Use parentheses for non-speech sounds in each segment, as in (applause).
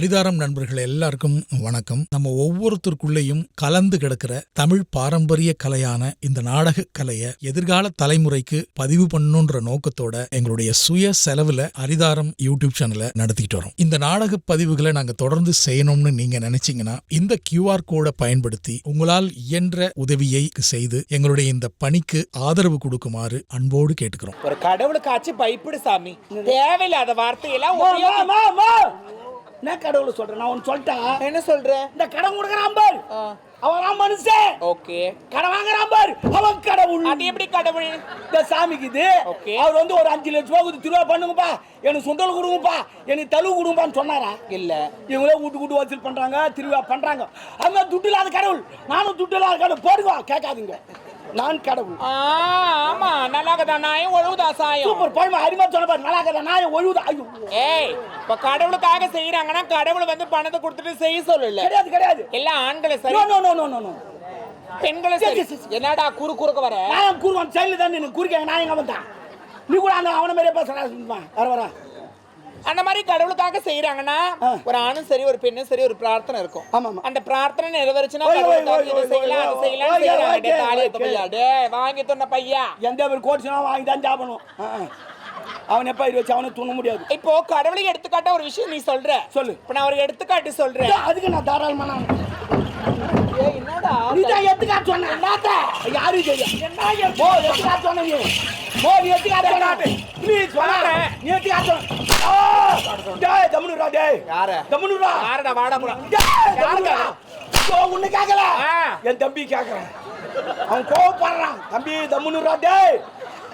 அரிதாரம் நண்பர்கள் எல்லாருக்கும் வணக்கம். நம்ம ஒவ்வொருத்தருக்குள்ளேயும் கலந்து கிடக்கிற தமிழ் பாரம்பரிய கலையான இந்த நாடக கலைய எதிர்கால தலைமுறைக்கு பதிவு பண்ணணுன்ற நோக்கத்தோட எங்களுடைய சுய செலவுல அரிதாரம் யூடியூப் சேனலை நடத்திக்கிட்டு வரோம். இந்த நாடக பதிவுகளை நாங்க தொடர்ந்து செய்யணும்னு நீங்க நினைச்சீங்கன்னா இந்த கியூஆர் கோடை பயன்படுத்தி உங்களால் இயன்ற உதவியை செய்து எங்களுடைய இந்த பணிக்கு ஆதரவு கொடுக்குமாறு அன்போடு கேட்டுக்கிறோம். ஒரு கடவுளுக்காச்சும் பயப்படு சாமி. தேவையில்லாத வார்த்தையெல்லாம். என்ன கடவுள் சொல்றேன் நான் ஒன்னு சொல்லிட்டேன் என்ன சொல்ற? இந்த கடன் கொடுக்கறான் பார். அவன் மனுஷன். ஓகே. கடன் வாங்குறான் பார். அவன் கடவுள். அது எப்படி கடவுள்? இந்த சாமிக்கு இது. Okay. அவர் வந்து ஒரு அஞ்சு லட்சம் ரூபா கொடுத்து திருவா பண்ணுங்கப்பா. எனக்கு சுண்டல் கொடுங்கப்பா. எனக்கு தழுவு கொடுங்கப்பான்னு சொன்னாரா? இல்ல. இவங்களே வீட்டு கூட்டு வசூல் பண்றாங்க திருவிழா பண்றாங்க. மாதிரி துட்டு இல்லாத கடவுள். நானும் துட்டு இல்லாத கடவுள். போடுவா கேட்காதீங்க. நான் கடவுள். ஆ, ஆமா. நல்லாகதா நாயும் ஒழுகுதா சாயம் சூப்பர் பழமை அருமா சொன்ன பாரு நல்லா கதை நான் ஒழுகுதா? ஐயோ. ஏய் இப்ப கடவுளுக்காக செய்யறாங்கன்னா கடவுள் வந்து பணத்தை கொடுத்துட்டு செய்ய சொல்லல. கிடையாது கிடையாது. எல்லாம் ஆண்களை சரி. No no no no no no பெண்களை சரி. என்னடா குறு குறுக்க வர? நான் கூறுவான் தான் நின்று குறுக்க நான் எங்க வந்தான்? நீ கூட அந்த அவன மாதிரியே பேசுறான் வர வர. அந்த மாதிரி கடவுளுக்காக செய்யறாங்கன்னா. ஒரு ஆணும் சரி ஒரு பெண்ணும் சரி ஒரு பிரார்த்தனை இருக்கும். அந்த பிரார்த்தனை நிறைவேறுச்சுன்னா செய்யலாம் அது செய்யலாம் செய்யறாங்க பையா வாங்கி தொன்ன பையா எந்த ஒரு கோட்ஸ்னா வாங்கி தான் சாப்பிடணும். அவன் எப்ப இது வச்சு அவனை தூண முடியாது. இப்போ கடவுளை எடுத்துக்காட்ட ஒரு விஷயம் நீ சொல்ற. சொல்லு. இப்ப நான் ஒரு எடுத்துக்காட்டு சொல்றேன். அதுக்கு நான் தாராளமா என்னடா நீ தான் எடுத்துக்காட்டு சொன்ன என்னத்த? யாரும் தெரியும் என்ன ஓ சொன்ன நீ நீ எடுத்துக்காட்டு சொன்ன ப்ளீஸ் சொன்ன நீ எடுத்துக்காட்டு சொன்ன ஆ, டேய் தம்னுரா டேய். யார? தம்னுரா யாருடா வாடா போடா டேய் தம்னுரா ஓ உன்னை கேக்கல. என் தம்பி கேக்குறான். அவன் கோவப்படுறான். தம்பி தம்னுரா டேய்.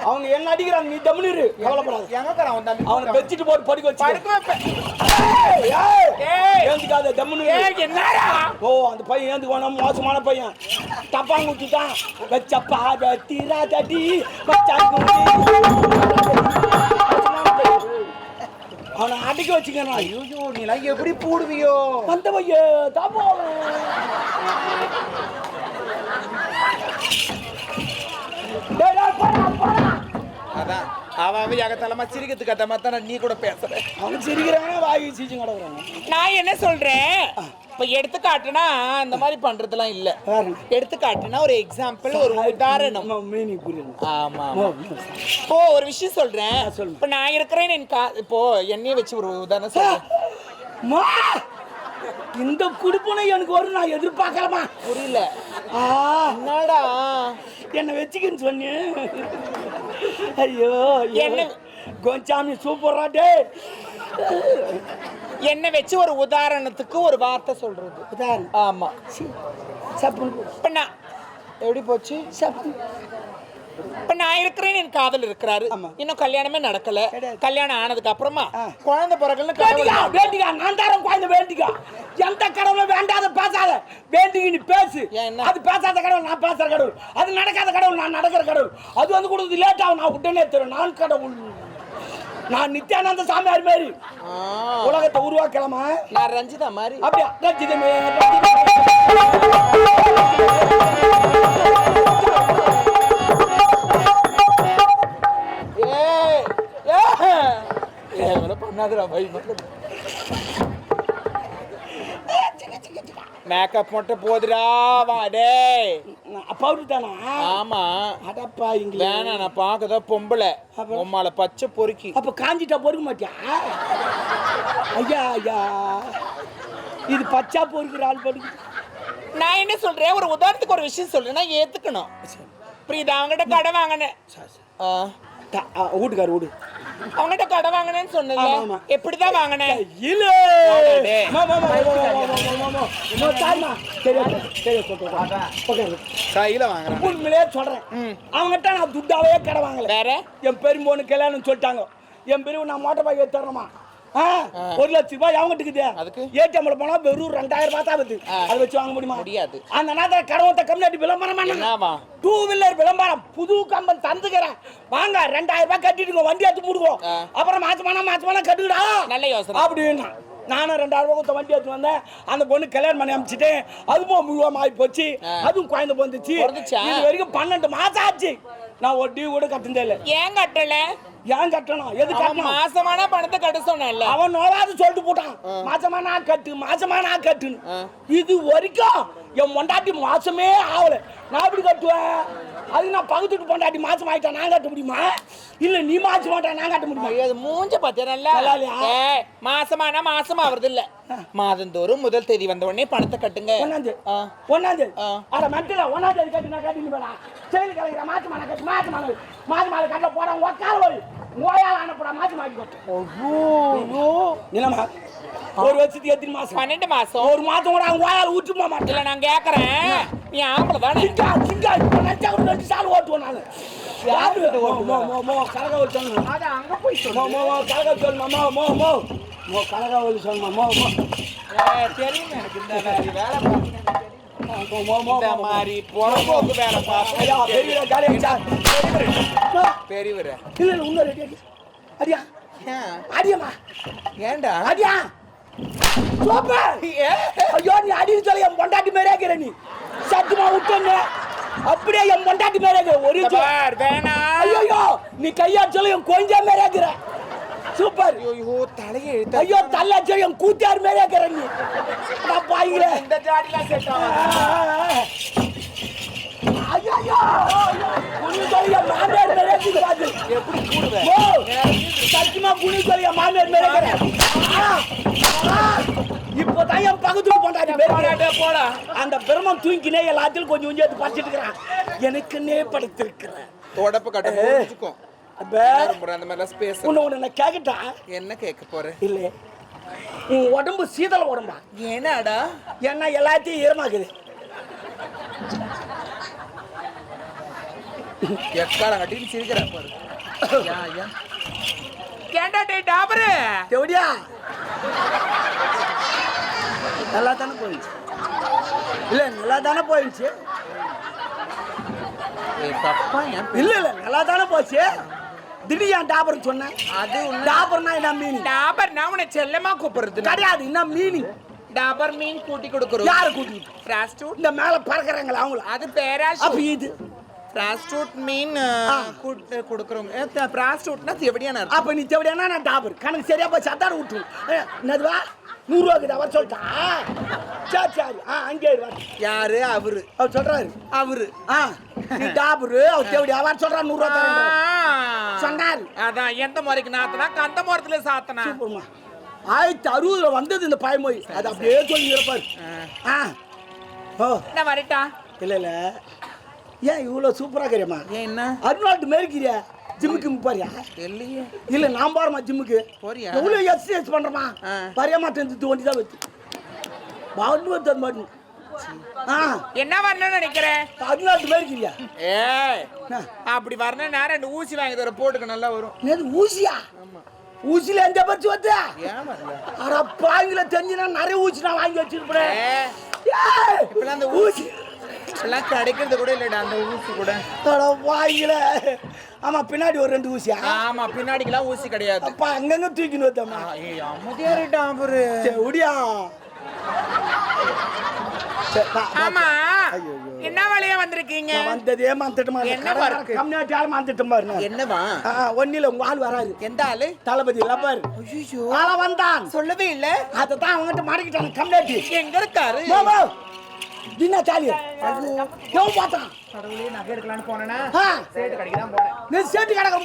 அவங்க என்ன அடிக்கிறாங்க நீ டம்னு இரு. கவலைப்படாது. எங்க அவன் தம்பி அவனை பெச்சிட்டு போட்டு படிக்க வச்சு ஏந்துக்காத டம்னு ஓ அந்த பையன் ஏந்து போனோம் மோசமான பையன். தப்பா குத்திட்டான். வச்சப்பா தீரா தட்டி வச்சா அவனை அடிக்க வச்சுக்கிறான் ஐயோ நீ எப்படி போடுவியோ? அந்த பையன் தப்பா அவன் அவன் எகத்தலமா சிரிக்கிறதுக்கு அத்த மாதிரி தான் நீ கூட பேசுற அவன் சிரிக்கிறாங்க வாங்கி சீச்சு கிடக்குறாங்க நான் என்ன சொல்றேன்? இப்ப எடுத்துக்காட்டுனா இந்த மாதிரி பண்றதெல்லாம் இல்ல. எடுத்துக்காட்டுனா ஒரு எக்ஸாம்பிள் ஒரு உதாரணம். மீனிங் புரியுது ஆமா இப்போ ஒரு விஷயம் சொல்றேன். இப்ப நான் இருக்கிறேன் என் கா இப்போ என்னைய வச்சு ஒரு உதாரணம் சொல்றேன். மா! இந்த குடுப்பனை எனக்கு வரும் நான் எதிர்பார்க்கலமா புரியல. ஆ. என்னடா? என்ன வச்சுக்கின்னு சொன்னேன். ஐயோ என்ன? கொஞ்சாமி சூப்பரா டே என்ன வச்சு ஒரு உதாரணத்துக்கு ஒரு வார்த்தை சொல்றது. உதாரணம். ஆமா. சப்புன்னு இப்ப எப்படி போச்சு? சப்பு. இப்ப நான் இருக்கிறேன் என் காதல் இருக்கிறாரு. இன்னும் கல்யாணமே நடக்கல. கல்யாணம் ஆனதுக்கு அப்புறமா. குழந்தை பிறகுன்னு வேண்டிக்கா நான் தரேன் குழந்தை வேண்டிக்கா. எந்த கடவுளும் வேண்டாத பேசாத. வேண்டிக்கு நீ பேசு? அது பேசாத கடவுள் நான் பேசுற கடவுள். அது நடக்காத கடவுள் நான் நடக்கிற கடவுள். அது வந்து கொடுத்து லேட் ஆகும். நான் உடனே தருவேன். நான் கடவுள். நான் நித்யானந்த சாமியார் மாதிரி உலகத்தை உருவாக்கலாமா? நான் ரஞ்சிதா மாதிரி அப்படியா? ரஞ்சிதமே. மேக்கப் மட்டும் போதுடா வா டேய். பவுடர் தானா? ஆமா. அடப்பா இங்க வேணாம் நான் பார்க்கதா பொம்பளை? உம்மால பச்சை பொறுக்கி. அப்ப காஞ்சிட்டா பொறுக்க மாட்டியா? ஐயா ஐயா. இது பச்சா பொறுக்கிற ஆள் படுக்கு நான் என்ன சொல்றேன்? ஒரு உதாரணத்துக்கு ஒரு விஷயம் சொல்றேன். நான் ஏத்துக்கணும். புரியுதா? அவங்ககிட்ட கடை வாங்கினேன். வீட்டுக்காரு வீடு அவங்ககிட்ட கடை வாங்கினேன்னு சொன்னீங்க எப்படிதான் வாங்கினேன்? இல்ல கையில வாங்குறேன் உண்மையிலேயே சொல்றேன். அவங்ககிட்ட நான் துட்டாவே கடை வாங்கல. வேற? என் பெரும்போனு கல்யாணம் சொல்லிட்டாங்க. என் பெரிய நான் மோட்டர் பைக் தரணுமா ஒரு லட்ச ரூபாய் அவங்க இருக்குது அதுக்கு? ஏடிஎம்ல போனா வெறும் ரெண்டாயிரம் ரூபாய் தான் வருது. அதை வச்சு வாங்க முடியுமா? முடியாது. அந்த நேரத்தில் கடவுத்த கம்யூனிட்டி விளம்பரம் என்னவா டூ வீலர் விளம்பரம். புது கம்பன் தந்துக்கிறேன். வாங்க ரெண்டாயிரம் ரூபாய் கட்டிடுங்க. வண்டி எடுத்து போடுவோம். அப்புறம் மாசமானா மாசமானா கட்டுக்கடா நல்ல யோசனை. அப்படின்னா நானும் ரெண்டாயிரம் ரூபாய் கொடுத்த வண்டி எடுத்து வந்தேன். அந்த பொண்ணு கல்யாணம் பண்ணி அமிச்சிட்டேன். அதுவும் முழுவதும் ஆகி போச்சு. அதுவும் குழந்தை வந்துச்சு? இது வரைக்கும் பன்னெண்டு மாசம் ஆச்சு. நான் ஒரு டியூ கூட கட்டுனதே இல்லை. ஏன் கட்டல? ஏன் கட்டணும்? எது கட்டணும்? மாசமான பணத்தை கட்ட சொன்னேன்ல. அவன் நோவாது சொல்லிட்டு போட்டான். மாசமா நான் கட்டு மாசமா நான் கட்டுன்னு இது வரைக்கும் என் பொண்டாட்டி மாசமே ஆகல. நான் எப்படி கட்டுவேன்? அது நான் பகுத்துட்டு பொண்டாட்டி மாசம் ஆயிட்டா நான் கட்ட முடியுமா? இல்ல நீ மாசம் மாட்டா நான் கட்ட முடியுமா? அது மூஞ்ச பாத்தியா நல்லா? மாசமானா மாசம் ஆவறது இல்ல மாதந்தோறும் முதல் தேதி வந்த உடனே பணத்தை கட்டுங்க. ஒன்னாந்து ஆ. ஒன்னாந்து ஆ. அட மென்டல ஒன்னாந்து கட்டி நான் கட்டி போடா செயல் கலைக்கிற மாலை கட்டி. மாத்து மாலை மாத்து மாலை கட்ட போடா நோயால் அனுப்புடா மாத்தி மாட்டி கட்டு ஐயோ. நிலமா? ஒரு வருஷத்துக்கு எத்தனை மாசம்? பன்னெண்டு மாசம். ஒரு மாதம் கூட அவங்க வாயால் ஊற்றி போக மாட்டேன். இல்ல நான் கேக்குறேன். நீ ஆம்பளை தானே. சிங்கா சிங்கா இப்போ நினச்சா கூட ரெண்டு சால் ஓட்டுவோம் நான். யாரு மோ மோ மோ மோ கலகவல் சொல்லுங்க அது அங்க போய் மோ மோ மோ கலகவல் சொல்லுமா மோ மோ மோ மோ. கலகவல் சொல்லுமா மோ மோ தெரியும் எனக்கு இந்த மாதிரி வேலை இந்த மாதிரி வேலை பெரியவர இல்ல இல்ல அடியா அடியம்மா ஏன்டா அடியா சூப்பர் ஐயோ நீ அடின்னு சொல்லி என் பொண்டாட்டி இருக்கிற நீ சத்துமா விட்டேன்னு அப்படியே என் பொண்டாட்டி இருக்கிற ஒரு வேணாம் ஐயோ நீ கையா சொல்லி என் கொஞ்சம் மாதிரியே இருக்கிற சூப்பர். ஐயோ தலையை இழுத்த ஐயோ தள்ள என் கூத்தியார் மாதிரியே இருக்கிற நீ நான் பாய்கிற இந்த ஜாடிலாம் செட் ஐயோ குனி சொல்லி என் மாமியார் மாதிரியே இருக்குது பாத்து. எப்படி கூடுவ ஓ, சத்தியமா குனி சொல்லி என் மாமியார் மாதிரியே இருக்கிற ஆ, ஆ, இப்போதான் என் பேர் போடாடே, போடா அந்த பிரமம் தூங்கினே எல்லாத்தையும் கொஞ்சம் கொஞ்சம் எடுத்து படிச்சிட்டு இருக்கிறான். எனக்குன்னே படைத்திருக்கிறேன். தொடப்பு கட்ட அப்ப அந்த மாதிரிலாம் ஸ்பேஸ் உன்னை உன்னை நான் கேக்கட்டா? என்ன கேட்க போற? இல்லை. உன் உடம்பு சீதள உடம்பா? ஏனாடா ஏன்னா எல்லாத்தையும் ஈரமாக்குது எக்காலம் கட்டிட்டு சிரிக்கிற பாரு. ஏன்டா டேய் டாபரு. எப்படியா? நல்லா தானே போயிடுச்சு. இல்ல நல்லா தானே போயிடுச்சு தப்பா இல்ல இல்ல நல்லா தானே போச்சு திடீர் ஏன் டாபர் சொன்னேன் அது டாபர்னா என்ன மீனிங் டாபர் நான் உன்னை செல்லமா கூப்பிடுறது கிடையாது என்ன மீனிங் டாபர் மீன் கூட்டி கொடுக்குறோம். யாரை கூட்டிட்டு பிராஸ்டூட் இந்த மேல பறக்குறாங்களா அவங்கள? அது அப்ப பேராஷூட் இது பிராஸ்டூட் மீன் கூட்டு கொடுக்குறோம். பிராஸ்டூட்னா எப்படியான அர்த்தம் அப்ப நீ தேவையான நான் டாபர்? கணக்கு சரியா போய் சத்தார விட்டு என்னதுவா? நூறுரூவா கிட்ட அவர் சொல்லிட்டா? சரி சரி. ஆ அங்கே. யாரு? அவரு. அவர் சொல்றாரு. அவரு. ஆ. நீ டாபரு. அவர் தேவடி அவர் சொல்றா நூறுரூவா தரேன் சொன்னாரு. அதான் எந்த முறைக்கு நாத்தனா கந்த முறத்துல சாத்தனா. சூப்பர்மா. ஆயிரத்தி அறுபதுல வந்தது இந்த பாய்மொழி அது அப்படியே சொல்லி இருப்பாரு. ஆ. ஓ. என்ன வரட்டா? இல்ல இல்ல. ஏன் இவ்வளோ சூப்பரா இருக்கிறியம்மா? ஏன் என்ன? அருணாட்டு மேற்கிறியா ஜிம்முக்கு போறியா? இல்லையே இல்ல நான் போறேம்மா ஜிம்முக்கு. போறியா? எவ்வளோ எக்ஸசைஸ் ஆ. வரைய மாட்டேன் வண்டி தான் வச்சு. பாட்டு வருது மாட்டு ஆ. என்ன வரணும்னு நினைக்கிறேன் அருணாட்டு மேற்கிறியா ஏய் என்ன? அப்படி வரணும்னா ரெண்டு ஊசி வாங்கி தர போட்டுக்க நல்லா வரும். ஊசியா? ஊசியில எந்த பச்சு வந்து அட பாங்கில தெரிஞ்சுனா நிறைய ஊசி நான் வாங்கி வச்சிருப்பேன். ஊசி எல்லாம் கிடைக்கிறது கூட இல்லடா அந்த ஊசி கூட. அட வாங்கில ஆமா பின்னாடி ஒரு ரெண்டு ஊசியா? ஆமா பின்னாடிக்கெல்லாம் ஊசி கிடையாது. அப்பா அங்கங்க தூக்கின்னு வந்தம்மா ஏய் அவரு. உடியா. ஆமா. என்ன வழியா வந்திருக்கீங்க? வந்ததே மாந்துட்டுமா என்ன work? கம்யூனிட்டியால மாந்துட்டும் பாரு நான். என்னவா? ஒண்ணில உங்க ஆள் வராது எந்த ஆளு? தளபதி லப்பர் ஐயோ ஆள வந்தான். சொல்லவே இல்ல. அதை தான் அவங்ககிட்ட மாட்டிக்கிட்டாங்க கம்யூனிட்டி எங்க இருக்காரு? தின்னா தாலி எவன் பார்த்தான்? கடவுளே நகை நீ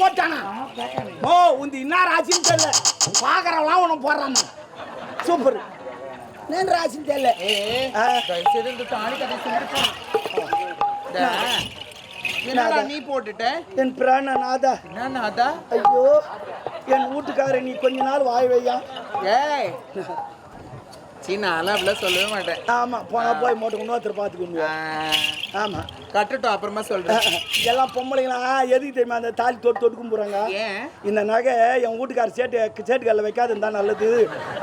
போட்டானா? ஓ உந்து இன்னார் ராசின்னு தெரியல. பார்க்குறவெல்லாம் உனக்கு போடுறாமா சூப்பர். நேன் ராசின்னு தெரியல? நீ போட்டுட்ட? என் பிராண நாதா. நாதா? ஐயோ என் வீட்டுக்காரன் நீ கொஞ்ச நாள் வாய் வையா? ஏய் சீ நான்லாம் அப்படிலாம் சொல்லவே மாட்டேன். ஆமா போனா போய் மோட்டு இன்னொருத்தர் பார்த்துக்கோங்க ஆ, ஆமா. கட்டட்டும் அப்புறமா சொல்றேன். எல்லாம் பொம்பளைங்களாம் எதுக்கு தெரியுமா அந்த தாலி தொட்டு தொட்டு கும்புறாங்க ஏன்? இந்த நகை என் வீட்டுக்காரர் சேட்டு சேட்டுக்கல்ல வைக்காது இருந்தா நல்லது.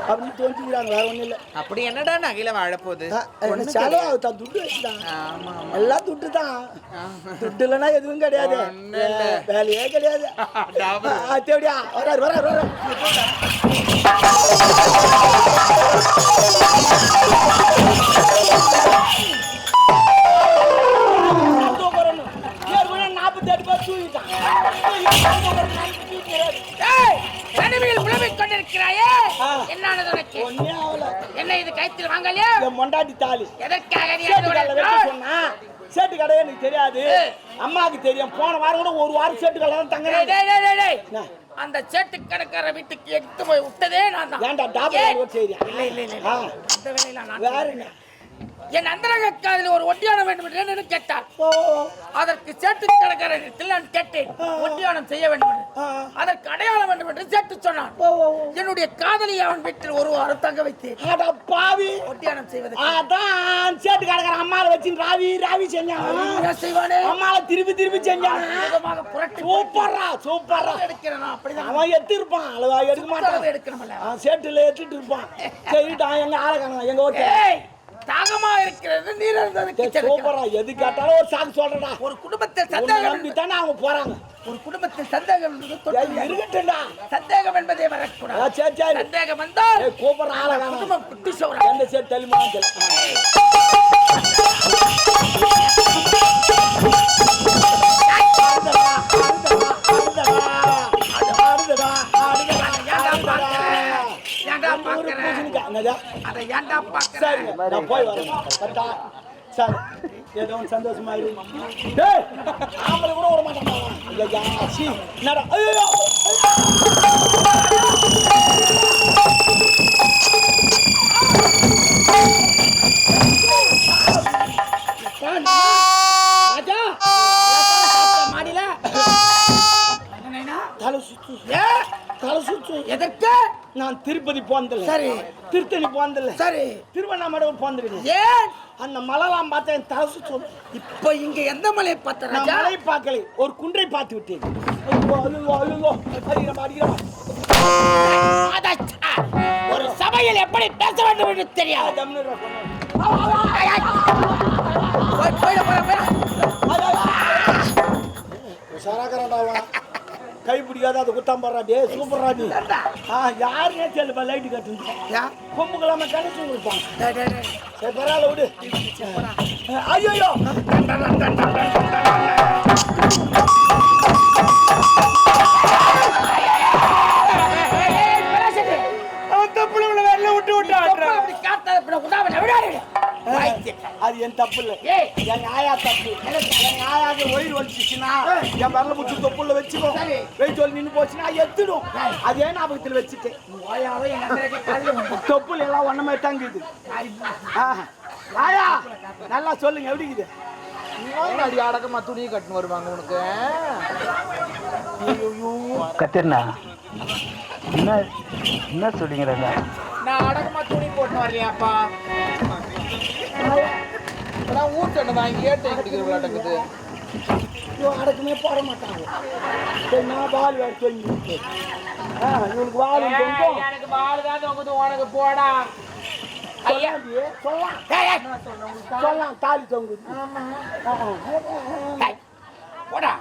அப்படின்னு தோஞ்சுக்கிறாங்க வேற ஒண்ணும் இல்லை. அப்படி என்னடா நகையில வாழப்போகுது செலவு தான் துட்டு வச்சுதான். எல்லாம் துட்டு தான் துட்டு இல்லைன்னா எதுவும் கிடையாது. வேலையே கிடையாது. (laughs) தேவடியா வராரு வராரு வராரு. மொண்டாட்டி தாலி? சொன்னா சேட்டு கடை எனக்கு தெரியாது. அம்மாவுக்கு தெரியும். போன வாரம் கூட ஒரு வாரம் சேட்டு கடை தான் தங்க? அந்த சேட்டு கடைக்கார வீட்டுக்கு எடுத்து போய் விட்டதே நான் தான். ஏன்டா டாபா ஏன்? செய்றியா? இல்ல இல்ல இல்ல. அந்த வேலையில நான் வேற என்ன? என் அந்தரங்க காதில் ஒரு ஒட்டியானம் வேண்டும் என்று கேட்டார். அதற்கு சேட்டு நான் கேட்டேன். ஒட்டியானம் செய்ய வேண்டும். அதற்கு அடையாளம் வேண்டும் என்று சேட்டு சொன்னான். என்னுடைய காதலி அவன் வீட்டில் ஒரு வாரம் தங்க வைத்தேன். அட பாவி. ஒட்டியானம் செய்வதற்கு அதான் சேட்டு கடைக்கார அம்மாவை வச்சு ராவி ராவி செஞ்சாங்க என்ன செய்வானே? அம்மாவை திருப்பி திருப்பி அற்புதமாக புரட்டி சூப்பரா சூப்பரா எடுக்கிறேன்? அப்படிதான். அவன் எத்து இருப்பான் அளவா எடுக்க மாட்டான். எடுக்கணும்ல. அவன் சேட்டுல எடுத்துட்டு இருப்பான். சரிட்டா எங்க ஆளை காணோம். எங்க ஓட்டு? தாகமா இருக்கிறது நீர். சூப்பரா எது கேட்டாலும் ஒரு சாக்கு சொல்றடா ஒரு குடும்பத்தில் சந்தேகம் நம்பி தானே அவங்க போறாங்க. ஒரு குடும்பத்தில் சந்தேகம் இருக்கட்டும்டா. சந்தேகம் என்பதே வரக்கூடாது சரி சரி. சந்தேகம் வந்தால் கூப்பிடுற ஆளை குடும்பம் குட்டி சோறா. எந்த சேட்டு தள்ளுமா பாக்குற அதை ஏன்டா பாக்குற சரி நான் போய் வரேன். கரெக்டா சரி ஏதோ ஒன்று சந்தோஷமா இரு. டேய் ஆம்பளை கூட விட மாட்டான் ஐயா சி என்னடா? ஐயோ! ராஜா சுத்து ஏ தலை சுத்து எதற்கு நான் திருப்பதி போனதில்ல சரி. திருத்தணி போனதில்ல சரி திருவண்ணாமலை போனதில்லை ஏன் அந்த மலைலாம் பார்த்தா என் தலை சுத்தும் இப்ப இங்க எந்த மலையை பார்த்த நான் மலை பார்க்கலை ஒரு குன்றை பார்த்து விட்டேன் ஐயோ ஐயோ அடிக்கிறமா அடிக்கிறமா ஒரு சபையில் எப்படி பேச வேண்டும் என்று தெரியாது தம்னு கை பிடிக்காத அது குத்தாம் பாடுறா டே சூப்பர்ரா நீ. ஆ யாருனே தெரியல லைட்டு கட்டுன்னு. யா, கொம்புக்கெல்லாம கணக்கு டேய். சரி பரவாயில்ல விடு. ஐயோ அது என் தப்பு இல்ல. என் ஆயா தப்பு. என் ஆயாக்கு ஒயிர் வலிச்சுச்சுன்னா என் வரல முச்சு தொப்புள்ள வச்சுக்கோ. வெயிட் சொல்லி நின்று போச்சுன்னா எத்துடும். அதே ஞாபகத்தில் வச்சுட்டேன். தொப்புள் எல்லாம் ஒன்னமே தங்குது. ஆஹா. ஆயா நல்லா சொல்லுங்க எப்படி இருக்குது? அடி அடக்கமா துணி கட்டுன்னு வருவாங்க உனக்கு. கத்திரண்ணா என்ன என்ன சொல்லிங்கிறாங்க நான் அடக்கமா துணி போட்டு வரலையாப்பா? நான் தான் இங்கே ஏட்டை குடிக்கிற விளையாட்டுக்குது. அடக்கமே போட மாட்டாங்க. சரி நான் பால் வேறு தொங்கி ஆ இவனுக்கு வால் எனக்கு பால் தான் தொங்குது உனக்கு போடா. சொல்லலாம். தாலி தொங்குது. போடா.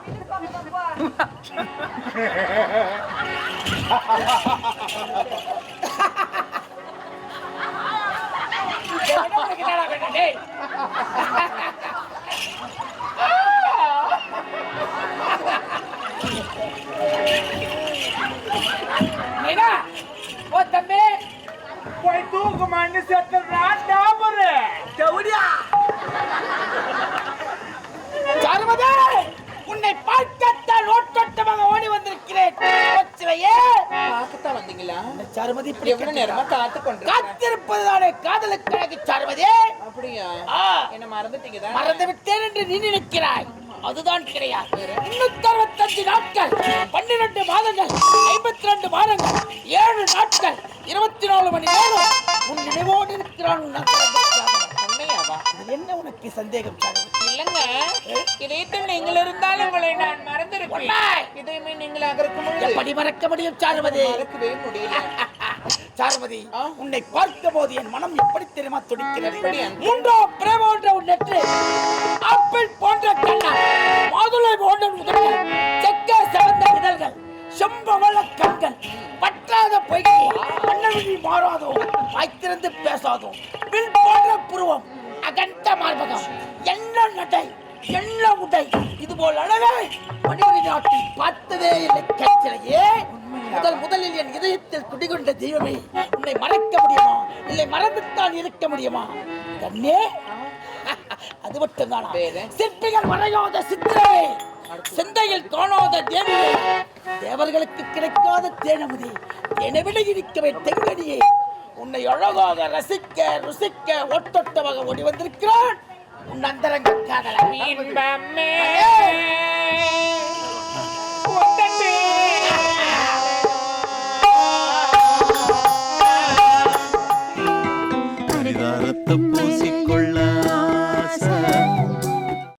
(laughs) தம்பி போய் தூக்கு மண்ணு செத்துறான் டாபரு தவுடியா சர்வதே உன்னை பார்க்கத்தான் ஓட்டோட்டமாக ஓடி வந்திருக்கிறேன். பார்க்கத்தான் வந்தீங்களா? சர்வதி இப்படி எவ்வளவு நேரமா காத்து கொண்டு சர்வதே அப்படியா? என்ன மறந்துட்டீங்க தான்? மறந்து விட்டேன் என்று நீ நினைக்கிறாய். அதுதான் கிடையாது. முன்னூத்தி அறுபத்தஞ்சு நாட்கள் பன்னிரண்டு மாதங்கள் ஐம்பத்தி ரெண்டு மாதங்கள் ஏழு நாட்கள் இருபத்தி நாலு மணி நேரம் உன் நினைவோடு இருக்கிறான் என்ன உனக்கு சந்தேகம் சர்வதி இல்லங்க. இதயத்தில் நீங்கள் இருந்தாலும் உங்களை நான் மறந்திருப்பேன். இதயமே இருக்கும் பொழுது. எப்படி மறக்க முடியும் சாருமதி? மறக்கவே முடியல. (laughs) சாருமதி உன்னை பார்க்கும் போது என் மனம் எப்படி தெரியுமா துடிக்கிறது? மூன்றாம் பிரேம போன்ற உன் நெற்று ஆப்பிள் போன்ற கண்ணால் மாதுளை போன்ற உதடுகள் செக்க சிவந்த இதழ்கள் செம்பவள கண்கள் பற்றாத பொய்கை மன்னவழி மாறாதோ வாய்த்திருந்து பேசாதோ தெய்வமே உன்னை மறக்க முடியுமா? இல்லை மறந்துத்தான் இருக்க முடியுமா? கண்ணே. அது மட்டும்தானா? சிற்பிகள் வரையாத சித்திரே சிந்தையில் தோணாத தேவியே தேவர்களுக்கு கிடைக்காத தேனமுதே. எனவிட இருக்கவே தெங்கடியே. உன்னை அழகாக ரசிக்க ருசிக்க ஒட்டொட்டமாக ஓடி வந்திருக்கிறான். உன் அந்தரங்க இன்பமே.